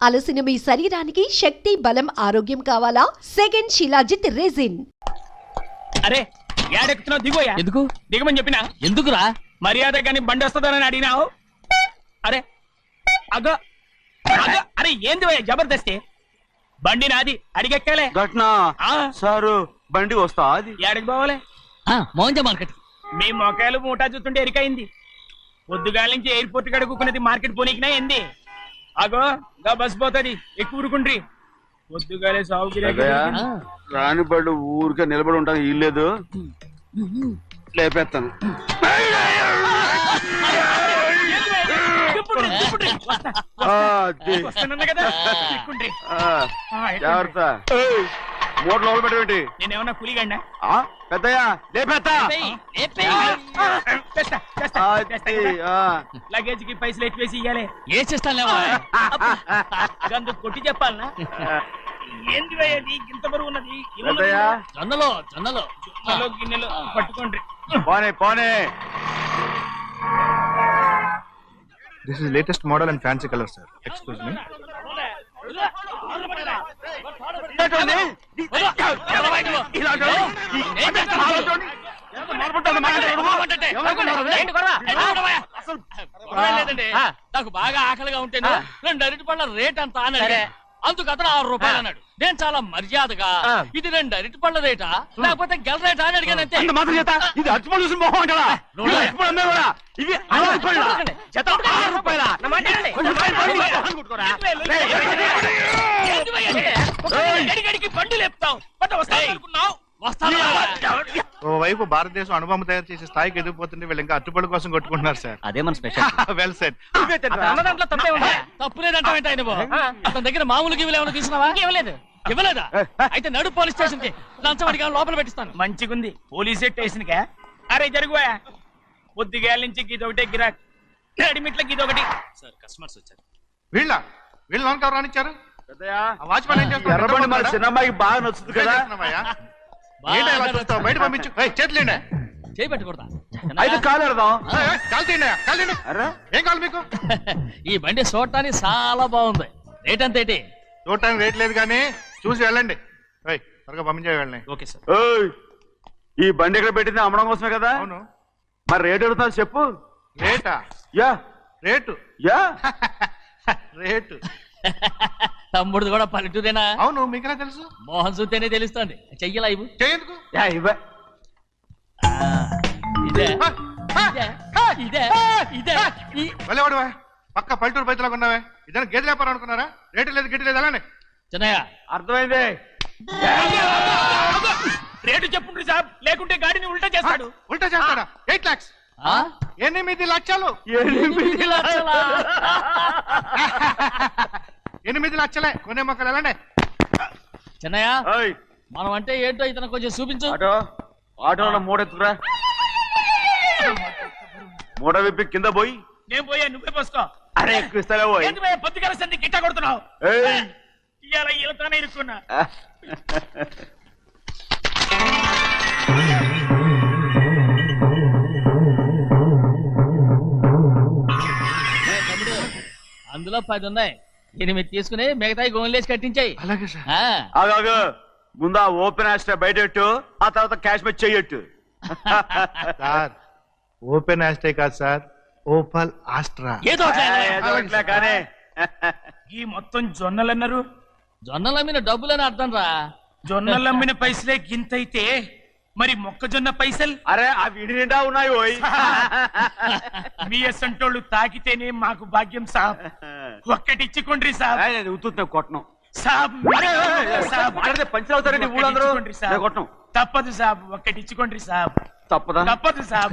అలసిన మీ శరీరానికి శక్తి బలం ఆరోగ్యం కావాలా? Second shilajit resin. అరే ఏడెక్కుతున్నావు దిగోయా ఎందుకు? దిగమని చెప్పినా? ఎందుకురా? మర్యాద కానీ బండి వస్తుందని అడిగినావు? అరే అగో అగో అరే ఏంది జబర్దస్తి? బండి నాది అడిగెక్కాలే. ఘట్నా ఆ, సారు బండి వస్తా అది ఏడకి పోవాలే? మౌంజ మార్కెట్ మీ మొక్కలు మూటా చూస్తుంటే ఎరికైంది. పొద్దుగాల నుంచి ఎయిర్పోర్ట్ కాడ కూకున్నది మార్కెట్ పోనీకినా ఏంది? అగో గా బస్ పోతుంది. ఎక్కువ ఊరుకుండ్రి పొద్దుగాలే సాగు బళ్ళు ఊరికే నిలబడి ఉంటాను ఇల్లేదు లేపేస్తాను? జాగ్రత్త. మూట లోపల పెట్టేంటి నేనేమన్నా కూలిగండా పెద్దయ్యా. ఆ. లగేజ్కి పైసలు ఎక్కువేసి ఇయ్యాలి. ఏ చేస్తాను లేవా గందు కొట్టి చెప్పాలనా? ఏంది ఇది? ఇంత బరువు ఉన్నది? పెద్దయ్యా. జొన్నలో జొన్నలో. గిన్నెలో గిన్నెలో పట్టుకోండి. పోనే పోనే. This is latest model and fancy color, sir. Excuse me. నాకు బాగా ఆకలిగా ఉంటేను రెండు అరటి పళ్ళ రేట్ అంత. అన్నాడు అందుకు అతను ఆరు రూపాయలు అన్నాడు. నేను చాలా మర్యాదగా. ఇది రెండు అరటి పళ్ళ రేటా? లేకపోతే గెల రేటా అని అడిగాను అంతే. అంత మాత్రం చేత? ఇది అచ్చిపడి చూసి మొహం అంటారా ఇవి అచ్చిపడి అమ్మే కూడా ఇవి ఆరు రూపాయల? జత ఆరు రూపాయల అనుకున్నావు? వస్తాను ఓవైపు భారతదేశం అనుభవం తయారు చేసే స్థాయికి ఎదిగిపోతుంటే వీళ్ళు ఇంకా అట్టుపడి కోసం కొట్టుకుంటున్నారు సార్. అదే మన స్పెషల్ వెల్ సెట్ దాంట్లో తప్పే ఉందా? తప్పు లేదంటావేంటి ఆయన? అతని దగ్గర మామూలు గివ్వులు ఏమైనా తీసుకున్నావా? ఇవ్వలేదు? ఇవ్వలేదా అయితే నడు పోలీస్ స్టేషన్కి లంచం లోపల పెట్టిస్తాను. మంచిగుంది. పోలీస్ స్టేషన్ కా అరే జరుగువా? పొద్దుగాల నుంచి గీదొకటే గిరాక్ నడిమిట్ల గీదొకటి వీళ్ళ? వీళ్ళు లోన్ కవర్ రానిచ్చారు? పెద్దయ్యా. ఆ వాచ్మెన్ ఏం చేస్తున్నాడు? ఎర్రబండి? చిన్నమ్మాయికి బాగా నచ్చుతుంది కదా. బయట పంపించు. ఏయ్, చేతులు ఏంటి? చేయి పెట్టకూడదా అయితే కాలు ఎడదాం. ఏయ్, ఏయ్, కాలు తీయండి కాలు తీయండి. అరే. ఏం కావాలి మీకు? ఈ బండి చూడటానికి చాలా బాగుంది. రేట్ అంత ఏంటి? చూడటానికి రేట్ లేదు కానీ చూసి వెళ్ళండి. త్వరగా పంపించే వెళ్ళండి ఓకే సార్. ఓయ్ ఈ బండి ఎక్కడ పెట్టింది? అమ్మడం కోసమే కదా? అవును. మరి రేట్ అడుగుతా చెప్పు. రేటా? యా. రేటు? యా. రేటు. తమ్ముడు కూడా పల్లెటూరేనా? అవును మీకెలా తెలుసు? మోహన్ చూస్తేనే తెలుస్తుంది. చెయ్యలా ఇవ్వు. చేయందుకు యా ఇవ్వ. ఇదే. ఇదే. ఇదే. ఇదే. ఈ- పక్క పల్లెటూరు బయటలాగా ఉన్నావే. ఇదైనా గేదె వ్యాపారం అనుకున్నారా? రేటు లేదు గిట్టు లేదు అలానే చిన్నయ్య. అర్థమైంది. రేటు చెప్పుండ్రి సాబ్. లేకుంటే గాడిని ఉల్టా చేస్తాడు. ఉల్టా చేస్తాడా? ఎయిట్ లాక్స్. ఆ? ఎనిమిది లక్షలు. ఎనిమిది లక్షలా? ఎనిమిది లక్షలే. కొనే మొక్కలు ఎలాంటి చిన్నయ్య ఓయ్. మనం అంటే ఏంటో ఇతను కొంచెం చూపించు. ఆటోలో మూడెత్తుకురా. మూడ విప్పి కింద పోయి. నేను పోయా నువ్వే పోసుకో. అరే ఎక్కువ పోయి పొద్దుగాల సంధి గిట్ట కొడుతున్నావు? ఏయ్. ఇవాళ ఇరుక్కున్నా. అందులో పది ఉన్నాయి. ఎనిమిది తీసుకుని మిగతాయి గోన్లేసి కట్టించాయి. అలాగే సార్. ఆగాగు ముందు ఆ ఓపెన్ ఆస్ట్రా బయటెట్టు ఆ తర్వాత క్యాష్ మెచ్ చెయ్యట్టు. సార్ ఓపెన్ ఆస్టే కాదు సార్ ఓపల్ ఆస్ట్రా. ఏదో ఒకటి లేవయ్యా. కానీ. ఈ మొత్తం జొన్నలు అన్నారు జొన్నల మీద డబ్బులని అర్థం రా. జొన్నలు అమ్మిన పైసలే గింతైతే మరి మొక్కజొన్న పైసలు? అరే ఆ విడి నిండా ఉన్నాయి ఓయ్. మీ అసంటోళ్ళు తాకితేనే మాకు భాగ్యం సాబ్ ఒక్కటిచ్చుకోండి సాబ్ ఏయ్, నేను ఉత్తుతున్నా కొట్టను అవుతారండి ఊళ్ళందరూ కొట్టను. తప్పదు సాబ్. ఒక్కటిచ్చుకోండి సాబ్. తప్పదా? తప్పదు సాబ్.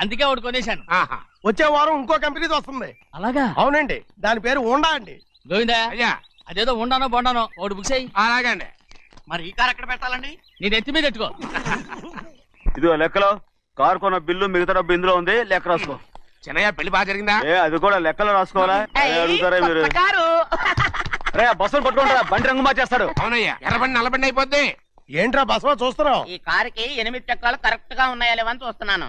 అందుకే ఒకటి కొనేశాను. ఆహా. వచ్చే వారం ఇంకో కంపెనీది వస్తుంది. అలాగా? అవునండి. దాని పేరు ఉండా అండి. అయ్యా. అదేదో ఉండానో బొండానో ఒకటి బుక్ చేయి. అలాగండి. మరి ఈ కారు ఎక్కడ పెట్టాలండి? నీ నెత్తి మీద పెట్టుకో ఇదిగో లెక్కలో. కారు కొన్న బిల్లు మిగతా డబ్బు ఇందులో ఉంది. లెక్క రాసుకో. చిన్నయ్య పెళ్ళి బాగా జరిగిందా? ఏ అది కూడా లెక్కలో రాసుకోవాలా? అడుగుతారా మీరు రే బస్సులు పట్టుకుంటారా? బండి రంగు మార్చేస్తాడు. అవునయ్యా ఎర్రబండి నల్లబండి అయిపోద్ది. ఏంట్రా బసవా చూస్తున్నావు? ఈ కారుకి ఎనిమిది చక్రాలు కరెక్ట్గా ఉన్నాయా లేవని చూస్తున్నాను.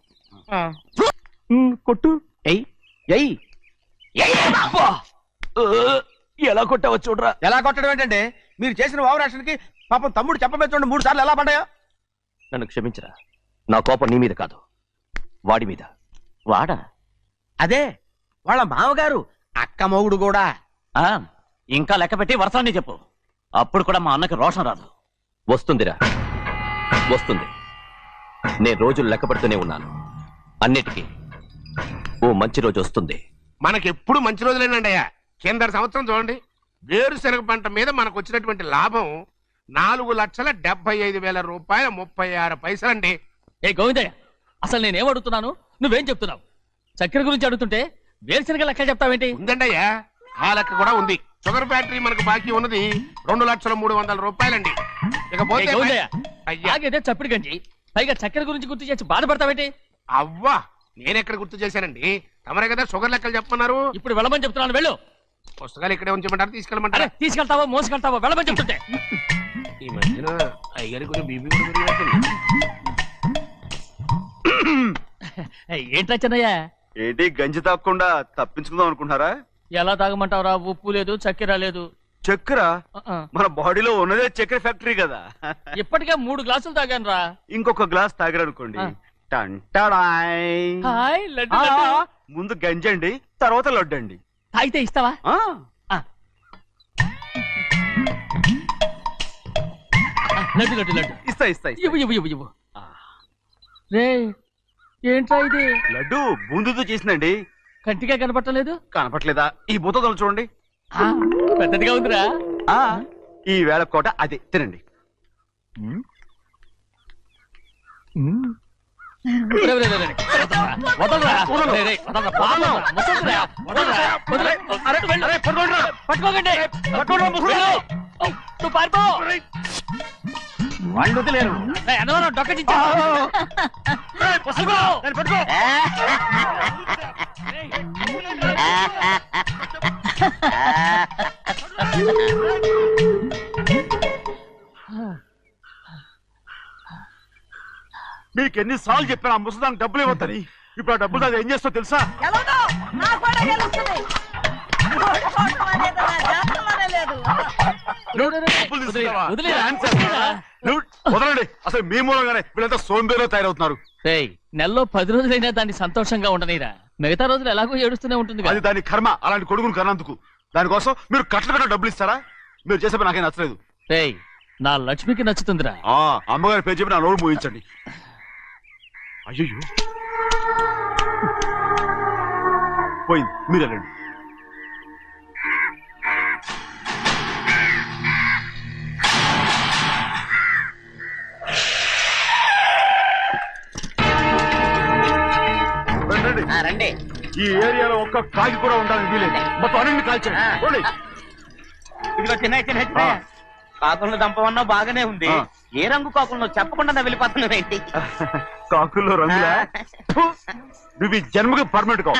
కొట్టు. ఎయ్ ఎయ్ ఎలా కొట్టావో చూడరా. ఎలా కొట్టడం ఏంటంటే మీరు చేసిన ఓవరాక్షన్కి పాపం తమ్ముడు చెప్పబెట్టండి మూడు సార్లు ఎలా పడ్డాయో? నన్ను క్షమించరా. నా కోపం నీ మీద కాదు. వాడి మీద. వాడా? అదే వాళ్ళ మామగారు అక్క మొగుడు కూడా. ఆ, ఇంకా లెక్క పెట్టి వరసాన్ని చెప్పు. అప్పుడు కూడా మా అన్నకి రోషం రాదు. వస్తుందిరా. వస్తుంది. నేను రోజులు లెక్క పెడుతూనే ఉన్నాను. అన్నిటికీ. ఓ మంచి రోజు వస్తుంది. మనకెప్పుడు మంచి రోజులేనండి అయ్యా. కింద సంవత్సరం చూడండి. వేరుశనగ పంట మీద మనకు వచ్చినటువంటి లాభం నాలుగు లక్షల డెబ్బై ఐదు వేల రూపాయల ముప్పై ఆరు పైసలండి. ఏ గోవిందయ్య అసలు నేనేం అడుగుతున్నాను? నువ్వేం చెప్తున్నావు? చక్కెర గురించి అడుగుతుంటే వేరుశనగ లెక్క చెప్తావేంటి? ఉందండి అయ్యా. ఆ లెక్క కూడా ఉంది. షుగర్ ఫ్యాక్టరీ మనకు బాకీ ఉన్నది రెండు లక్షల మూడు వందల రూపాయలండి. ఏ ఇకపోతే గోవిందయ్య అయ్యా. ఆగేదే చప్పిడి గంజి. పైగా చక్కెర గురించి గుర్తు చేసి బాధపడతావేంటి? అవ్వా నేనెక్కడ గుర్తు చేశానండి? తమరే కదా షుగర్ లెక్కలు చెప్పమన్నారు. ఇప్పుడు వెళ్ళమని చెప్తున్నాను వెళ్ళు. పుస్తకాలు ఇక్కడే ఉంచమంటారు అరే తీసుకెళ్ళమంటారా తీసుకెళ్తావో మోసుకెళ్తావో? వెళ్ళమని చెప్తుంటే. ఈ మధ్యన అయ్యారి కొంచెం బీపీ కూడా పెరిగినట్టుంది. ఏ, ఏంట్రా చిన్నయ్య? ఏంటి గంజి తాగకుండా తప్పించుకుందాం అనుకుంటున్నారా? ఎలా తాగమంటావురా? ఉప్పు లేదు చక్కెర లేదు. చక్కెర. మన బాడీలో ఉన్నదే చక్కెర ఫ్యాక్టరీ కదా. ఇప్పటికే మూడు గ్లాసులు తాగాను రా ఇంకొక గ్లాస్ తాగారనుకోండి. టంటాడాయ్. హాయ్ లడ్డు ఆ, లడ్డు. ముందు గంజండి తర్వాత లడ్డండి. తాగితే ఇస్తావా? ఆ, లడ్డు లడ్డు లడ్డు. ఇస్తా ఇస్తా ఇస్తా. ఇవ్వు ఇవ్వు ఇవ్వు ఇవ్వు. ఆ. రే ఏంట్రా ఇది? లడ్డు బూందుతో చేసిందండి. కంటిగా కనపట్టలేదు కనపట్లేదా? ఈ బూతలు చూడండి. ఆ, పెద్దదిగా ఉందిరా. ఆ ఈ వేళ కోట అదే. తినండి. పట్టుకోకండి. నువ్వు పారిపో. వాళ్ళు వదిలేరు. రే, అన్నవరం డొక్క చించా. రే, పట్టుకో. మీకు ఎన్ని సార్లు చెప్పాను ఆ ముసదానికి డబ్బులు ఇవ్వద్దని ఇప్పుడు ఆ డబ్బులు అది ఏం చేస్తో తెలుసా. డబ్బులు. డాన్స్ చేస్తావా? నువ్వు వదలండి. అసలు మీ మూలంగానే వీళ్ళంతా సోంబేలో తయారవుతున్నారు. రేయ్ నెలలో పది రోజులైనా దాన్ని సంతోషంగా ఉండనీరా. మిగతా రోజులు ఎలాగో ఏడుస్తూనే ఉంటుంది అది దాని కర్మ అలాంటి కొడుకును కన్నందుకు. దానికోసం మీరు కట్ల కట్ట డబ్బులు ఇస్తారా? మీరు చేసే పని నాకేం నచ్చలేదు. రేయ్ నా లక్ష్మికి నచ్చుతుందిరా. ఆ అమ్మగారి పేరు చెప్పి నా నోరు మూయించండి. అయ్యో పోయింది మీరు వెళ్ళండి రండి. ఈ ఏరియాలో ఒక్క కాగి కూడా ఉండాలని వీలేదు. మొత్తం అన్ని కాల్చండి. ఇదిగో చిన్న చిన్న చిన్న కాకులను దంపమన్నా బాగానే ఉంది. ఏ రంగు కాకులను చెప్పకుండా వెళ్ళిపోతున్నావు ఏంటి? కాకుల్లో రంగులా. నువ్వు ఈ జన్మకి పర్మనెంట్ కావు.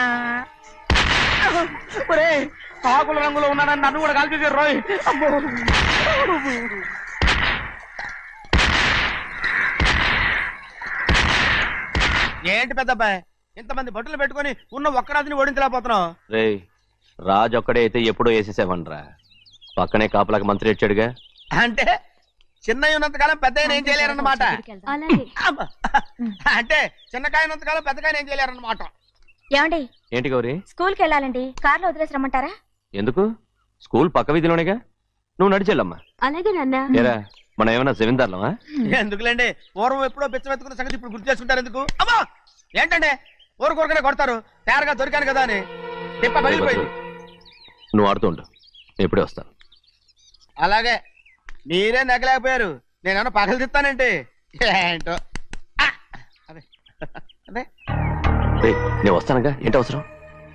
ఒరేయ్, కాకుల రంగులో ఉన్నాడని నన్ను కూడా కలిపేసారు రోయ్. అమ్మో. ఏంటి పెద్దబ్బాయ్? ఇంతమంది బట్టలు పెట్టుకొని ఉన్న ఒక్కరాజుని ఓడించలేకపోతున్నావు. రే రాజు ఒక్కడే అయితే ఎప్పుడో వేసేసేవనరా పక్కనే కాపలాకి మంత్రి ఇచ్చాడుగా అంటే? చిన్నయ్య ఉన్నంతకాలం పెద్ద ఏం చేయలేరన్నమాట అలాగే. అంటే చిన్నకాయ ఉన్నంతకాలం పెద్దకాయన ఏం చేయలేరన్నమాట. ఏమండి? ఏంటి గౌరీ? స్కూల్కి వెళ్ళాలండి. కార్లో వదిలేసి రమ్మంటారా? ఎందుకు? స్కూల్ పక్క వీధిలోనేగా? నువ్వు నడిచెళ్ళమ్మా అలాగే నాన్న. ఏరా మనం ఏమైనా జమీందార్లమా? ఎందుకులేండి? పూర్వం ఎప్పుడో పిచ్చమెత్తుకున్న సంగతి ఇప్పుడు గుర్తు చేసుకుంటారు ఎందుకు? అమ్మా! ఏంటంటే ఊరుకోరుకనే కొడతారు. తయారుగా దొరికాను కదా అని. తిప్ప పగిలిపోయింది. నువ్వు ఆడుతూ ఉండు. నేను ఇప్పుడే వస్తాను. అలాగే. మీరే నెగలేకపోయారు. నేనేమన్నా పగలు తిస్తానంటే ఏంటో? ఆ! అదే. అదే. నేను వస్తానుగా. ఏంటి అవసరం?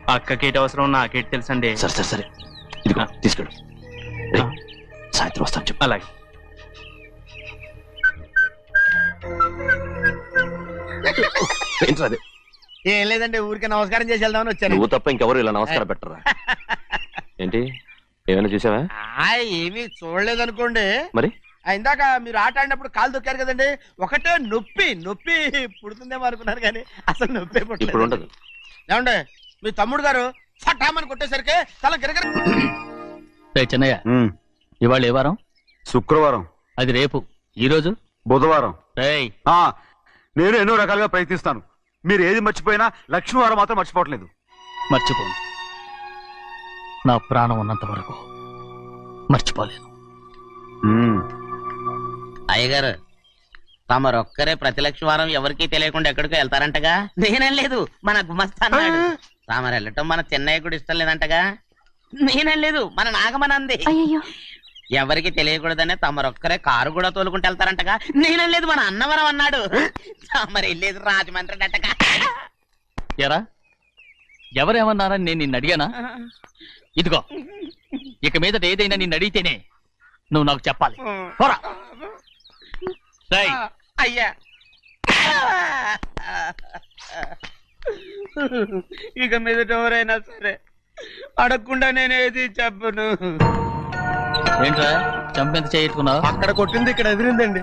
అక్కకేటి అవసరం? నాకేటి తెలుసండి? సరే సరే సరే. ఇదిగో తీసుకెళ్ళు. సాయంత్రం వస్తాను చెప్పు. అలాగే. అది? ఏం లేదండి ఊరికే నమస్కారం చేసి వెళ్దామని వచ్చాను. నువ్వు తప్ప ఇంకెవరు ఇలా నమస్కారం పెట్టరా? ఏంటి? ఏమైనా చూసావా? ఆ, ఏమీ చూడలేదనుకోండి. మరి? ఆ, ఇందాక మీరు ఆట ఆడినప్పుడు కాలు దొక్కారు కదండి. ఒకటే నొప్పి నొప్పి పుడుతుందేమో అనుకున్నాను కానీ అసలు నొప్పి ఇప్పుడు ఉండదు. ఏమండి మీ తమ్ముడు గారు ఫటామని కొట్టేసరికి తల గిరగిర చిన్నయ్య ఇవాళ ఏ వారం? శుక్రవారం. అది రేపు. ఈ రోజు? బుధవారం. నేను ఎన్నో రకాలుగా ప్రయత్నిస్తాను. మీరు ఏది మర్చిపోయినా లక్ష్మీవారం మాత్రం మర్చిపోవట్లేదు. మర్చిపోను. నా ప్రాణం ఉన్నంత వరకు మర్చిపోలేను. అయ్యగారు తమరొక్కరే ప్రతి లక్ష వారం ఎవరికీ తెలియకుండా ఎక్కడికో వెళ్తారంటగా? నేనేం లేదు మన గుమస్తా అన్నాడు. తామరు వెళ్ళటం మన చెన్నయ్య కూడా ఇష్టం లేదంటగా? నేనేం లేదు మన నాగమనంది. ఎవరికి తెలియకూడదనే తమరొక్కరే కారు కూడా తోలుకుంటూ వెళ్తారంటగా? నేనేం లేదు మన అన్నవరం అన్నాడు. తమరు వెళ్ళేది రాజమండ్రి అంటగా. ఎరా ఎవరేమన్నారని నేను నిన్ను అడిగానా? ఇదిగో. ఇక మీదట ఏదైనా నిన్ను అడిగితేనే నువ్వు నాకు చెప్పాలి. పోరా. రేయ్, అయ్యా. ఇక మీదట ఎవరైనా సరే అడగకుండా నేనేది చెప్పను. ఏంట్రా? చంపెంత చేయించుకున్నావు అక్కడ కొట్టింది ఇక్కడ ఎదిరిందండి.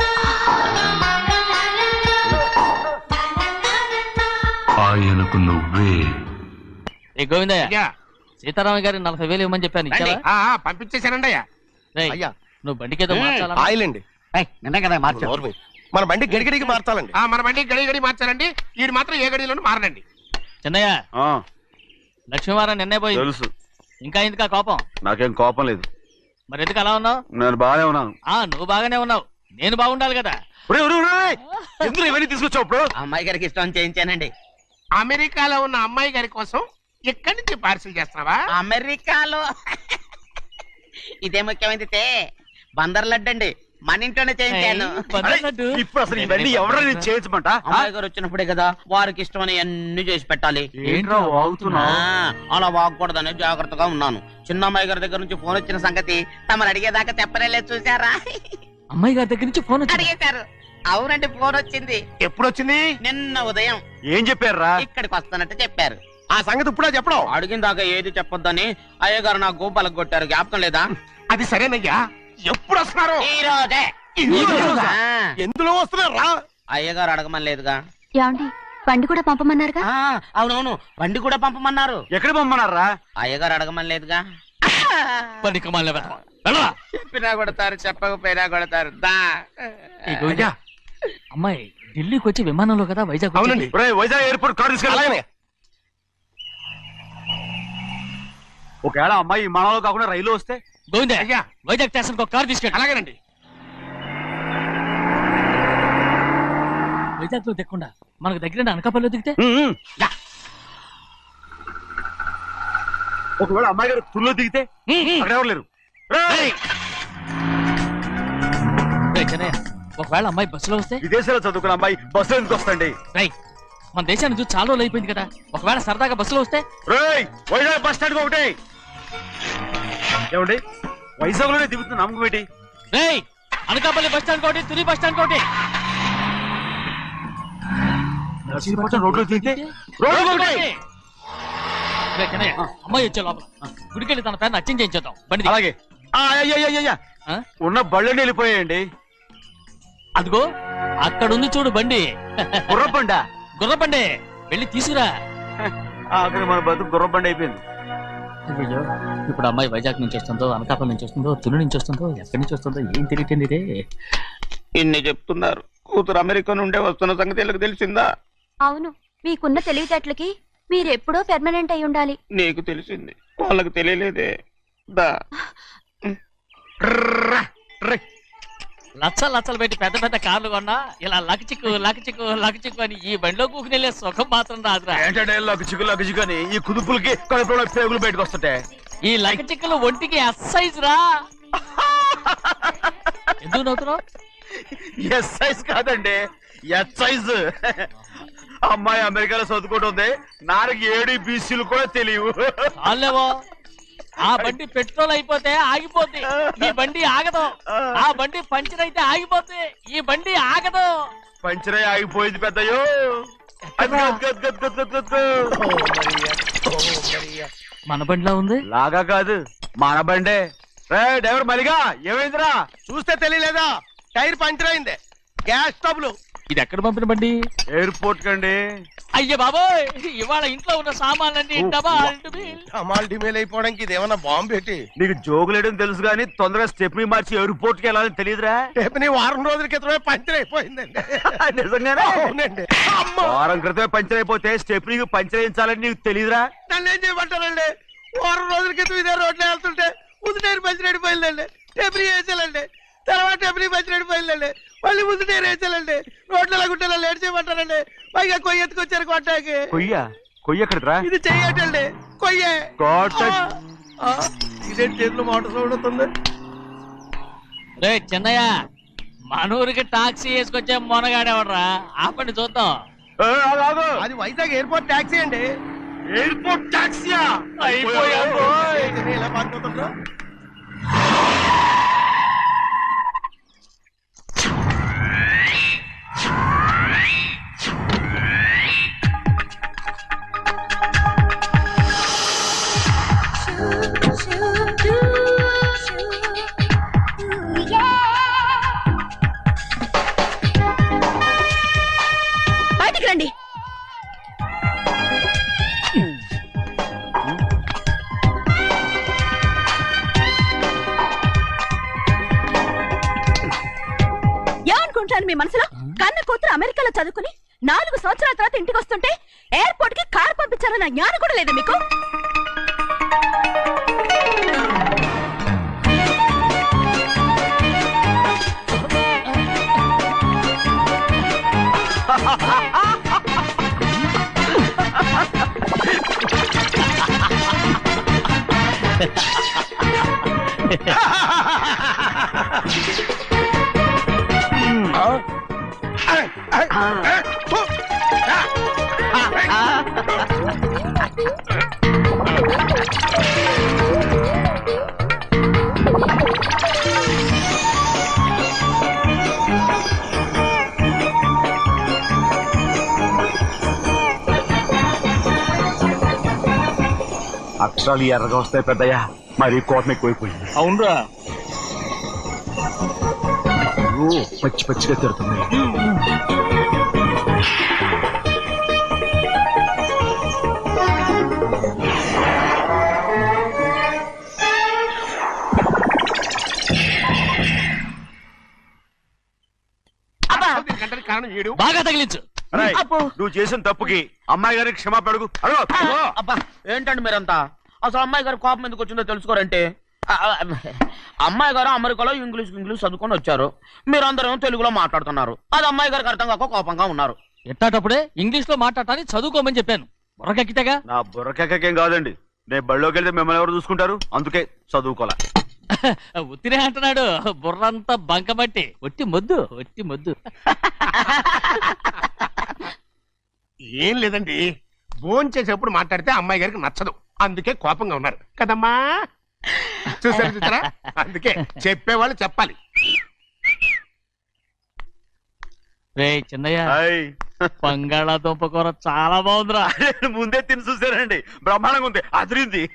ఆయనకు నువ్వే. ఏ గోవిందయ్య అయ్యా. సీతారామ గారి నలభై వేలు ఇవ్వమని చెప్పాను. ఇచ్చావా? పంపించేశానండి అయ్యా రేయ్, అయ్యా. నువ్వు బండికేదో నిన్న కదా మార్చారు మన బండి గడిగడికి మార్చాలండి. ఆ, మన బండి గడి గడి మార్చారండి వీడు మాత్రం ఏ గడిలోనూ మారనండి. చిన్నయ్య ఆ, లక్ష్మీవారం నిన్నే పోయింది తెలుసు. ఇంకా ఎందుకా కోపం? నాకేం కోపం లేదు. మరి ఎందుకు అలా ఉన్నావు? నేను బాగానే ఉన్నాను. ఆ నువ్వు బాగానే ఉన్నావు. నేను బాగుండాలి కదా. ఒరేయ్, ఒరేయ్, ఒరేయ్! ఎందుకు ఇవన్నీ తీసుకొచ్చావు ఇప్పుడు? అమ్మాయి గారికి ఇష్టం చేయించానండి. అమెరికాలో ఉన్న అమ్మాయి గారి కోసం ఎక్కడి నుంచి పార్సిల్ చేస్తున్నావా? అమెరికాలో. ఇదే ముఖ్యమైనది బందర్ లడ్డు అండి. మన ఇంట్లోనే చేయించాను. ఇప్పుడు అసలు ఇవన్నీ ఎవరైనా చేయించమంట? అమ్మాయి గారు వచ్చినప్పుడే కదా వారికి ఇష్టమని అన్ని చేసి పెట్టాలి. అలా వాగకూడదని జాగ్రత్తగా ఉన్నాను. చిన్న అమ్మాయి గారి దగ్గర నుంచి ఫోన్ వచ్చిన సంగతి తమరు అడిగేదాకా చెప్పలేదు చూసారా అమ్మాయి గారి దగ్గర నుంచి ఫోన్ వచ్చింది? అడిగేశారు. అవునండి ఫోన్ వచ్చింది. ఎప్పుడు వచ్చింది నిన్న ఉదయం. ఏం చెప్పారా ఇక్కడికి వస్తానంటే చెప్పారు. ఆ సంగతి ఇప్పుడే చెప్పడం? అడిగిన దాకా ఏది చెప్పొద్దని అయ్యగారు నా గోపాలకు కొట్టారు. జ్ఞాపకం లేదా? అది సరేనయ్యా. ఎప్పుడు వస్తున్నారు ఈ రోజే ఎందులో వస్తున్నారా అయ్యగారు అడగమని లేదుగా. ఏమండి బండి కూడా పంపమన్నారుగా? ఆ, అవునవును బండి కూడా పంపమన్నారు. ఎక్కడ పొమ్మన్నారా అయ్యగారు అడగమని లేదుగా. పనికి మళ్ళీ. చెప్పినా కొడతారు చెప్పకపోయినా కొడతారు. దా. అమ్మాయి ఢిల్లీకి వచ్చి విమానంలో కదా వైజాగ్ అవునండి. ఒరేయ్, వైజాగ్ ఎయిర్పోర్ట్ కార్ తీసుకెళ్ళాలి అలాగనే. ఒకవేళ అమ్మాయి విమానంలో కాకుండా రైలు వస్తే? గోవిందే అయ్యా. వైజాగ్ స్టేషన్ ఒక కార్ తీసుకెళ్ళి. అలాగేనండి. వైజాగ్లో దిక్కుండా మనకు దగ్గర అనకాపల్లిలో దిగితే? ఒకవేళ అమ్మాయి గారు తుల్లో దిగితే? అక్కడ ఎవరు లేరు? రేయ్! రేయ్ చిన్నయ్య, ఒకవేళ అమ్మాయి బస్సులో వస్తే? విదేశాల్లో చదువుకున్న అమ్మాయి బస్సు ఎందుకు వస్తండి రై మన దేశాన్ని చూసి చాలా రోజులు అయిపోయింది కదా. ఒకవేళ సరదాగా బస్సులో వస్తే? రేయ్ వైజాగ్ బస్ స్టాండ్ ఒకటి. ఏమండి? వైజాగ్లోనే దిగుతున్న నమ్మకం ఏంటి? రేయ్ అనకాపల్లి బస్ స్టాండ్ కోటి తుని బస్ స్టాండ్ కోటి రోడ్లో దిగితే? రోడ్డు ఒకటి. అమ్మాయి వచ్చే లోపల. గుడికెళ్ళి తన పేరుని అచ్చం చేయించేద్దాం. బండి దిగు. అలాగే. ఆ, అయ్య, అయ్య, అయ్య, అయ్య. ఆ? ఉన్న బళ్ళని వెళ్ళిపోయాయండి. అదిగో అక్కడుంది చూడు బండి. గుర్రబండ? గుర్ర బండి వెళ్ళి తీసుకురా. అక్కడ మన బతుకు గుర్రబండ అయిపోయింది. అయ్యో ఇప్పుడు అమ్మాయి వైజాగ్ నుంచి వస్తుందో అనకాపల్లి నుంచి వస్తుందో తుని నుంచి వస్తుందో ఎక్కడి నుంచి వస్తుందో ఏం తెలియటండి రే. ఇన్ని చెప్తున్నారు. కూతురు అమెరికా నుండే వస్తున్న సంగతి వీళ్ళకి తెలిసిందా? అవును మీకున్న తెలివితేటలకి మీరు ఎప్పుడో పెర్మనెంట్ అయి ఉండాలి. నీకు తెలిసింది. వాళ్ళకి తెలియలేదే. దా. లచ్చలు లచ్చలు పెట్టి పెద్ద పెద్ద కార్లు కొన్నా ఇలా లకచిక్కు లకచిక్కు లకచిక్కు అని ఈ బండిలో కూకుని వెళ్ళే సుఖం మాత్రం రాదురా. ఏంటంటే అని ఈ కుదుపులకి కడుపులో పేగులు బయటకు వస్తుంటే. ఈ లకచిక్కులు ఒంటికి ఎక్సైజ్ రా. ఎందుకు నవ్వుతున్నావు? ఎస్ సైజ్ కాదండి ఎస్ సైజ్ అమ్మాయి అమెరికాలో చదువుకుంటుంది నాకు ఏడు బీసీలు కూడా తెలియవు. ఆ బండి పెట్రోల్ అయిపోతే ఆగిపోద్ది. ఈ బండి ఆగదు. ఆ. బండి పంచర్ అయితే ఆగిపోద్ది. ఈ బండి ఆగదు. పంచరే ఆగిపోయింది పెద్దయ్యో. మన బండిలో ఉంది? లాగా కాదు మన బండే. రే డ్రైవర్ మలిగా ఏమైందిరా? చూస్తే తెలియలేదా? టైర్ పంచర్ అయింది. గ్యాస్ ట్రబుల్ ఇది ఎక్కడ పంపిన బండి? ఎయిర్పోర్ట్ కండి. అయ్య బాబోయ్ ఇవాళ ఇంట్లో ఉన్న సామాన్లన్నీ. అమాల్ డిమేల్ అయిపోవడానికి ఇదేమన్నా బాంబు పెట్టి? నీకు జోగులేయడం తెలుసు కానీ తొందరగా స్టెప్ని మార్చి ఎయిర్పోర్ట్కి వెళ్ళాలని తెలియదురా. రేపు వారం రోజుల క్రితమే పంచర్ అయిపోయిందండి. నిజంగానే? అవునండి. వారం క్రితమే పంచర్ అయిపోతే స్టెప్నీకి పంచర్ వేయించాలని నీకు తెలియదురా? నన్ను ఏం చేయమంటారండి? వారం రోజుల క్రితం ఇదే రోడ్లో వెళ్తుంటే ముందు టైర్ పంచర్ అయిపోయిందండి. టెబ్రీ వేసాలండి తర్వాత టెబ్రీ పంచర్ అయిపోయిందండి మళ్ళీ ముందు టైర్ వేసాలండి రోడ్లు ఎలాగుంటే లేట్ చేయమంటారండి. పైగా కొయ్య ఎత్తుకొచ్చారు కొట్టాకి. కొయ్య? కొయ్య ఎక్కడిదిరా? ఇది చెయ్యటండి కొయ్యే. ఇదేంటి చేతిలో మోటార్ సౌండ్ అవుతుంది రే చిన్నయ్య మనూరికి టాక్సీ వేసుకొచ్చే మొనగాడేవడరా? ఆపండి చూద్దాం. అది వైజాగ్ ఎయిర్పోర్ట్ ట్యాక్సీ అండి. ఎయిర్పోర్ట్ టాక్సీయా? అయిపోయాం, అక్షరాలు ఎర్రగా వస్తాయి పెద్దయ్యా. మరి కోపం ఎక్కువైపోయింది. అవునరా. అయ్యో పచ్చి పచ్చిగా తిడుతున్నాయి దీనికంటే కారణం ఏడు? బాగా తగిలించు. రేయ్, నువ్వు చేసిన తప్పుకి అమ్మాయి గారికి క్షమాపణ అడుగు. అడుగు. అడుగు. అబ్బా ఏంటండి మీరంతా? అసలు అమ్మాయి గారు కోపం ఎందుకు వచ్చిందో తెలుసుకోరంటే ఆ, ఆ, అమ్మాయి గారు అమెరికాలో ఇంగ్లీష్ ఇంగ్లీష్ చదువుకొని వచ్చారు. మీరందరూ తెలుగులో మాట్లాడుతున్నారు. అది అమ్మాయి గారికి అర్థం కాక కోపంగా ఉన్నారు. ఎట్టాటప్పుడే ఇంగ్లీష్లో మాట్లాడటానికి చదువుకోమని చెప్పాను. బుర్రకెక్కితేగా? నా బుర్రకెక్కకేం కాదండి. నేను బళ్ళోకి వెళ్తే మిమ్మల్ని ఎవరు చూసుకుంటారు? అందుకే చదువుకోలే. ఉత్తిరే అంటున్నాడు. బుర్రంతా బంకబట్టి ఒట్టి మొద్దు ఒట్టి మొద్దు. ఏం లేదండి. భోజనం చేసేప్పుడు మాట్లాడితే అమ్మాయి గారికి నచ్చదు. అందుకే కోపంగా ఉన్నారు. కదమ్మా? చూసారు చూసారా? అందుకే చెప్పేవాళ్ళు చెప్పాలి. రే చిన్నయ్య. హాయ్. బంగాళాదుంప కూర చాలా బాగుందిరా. ముందే తిని చూసారండి. బ్రహ్మాండంగా ఉంది. అదిరింది.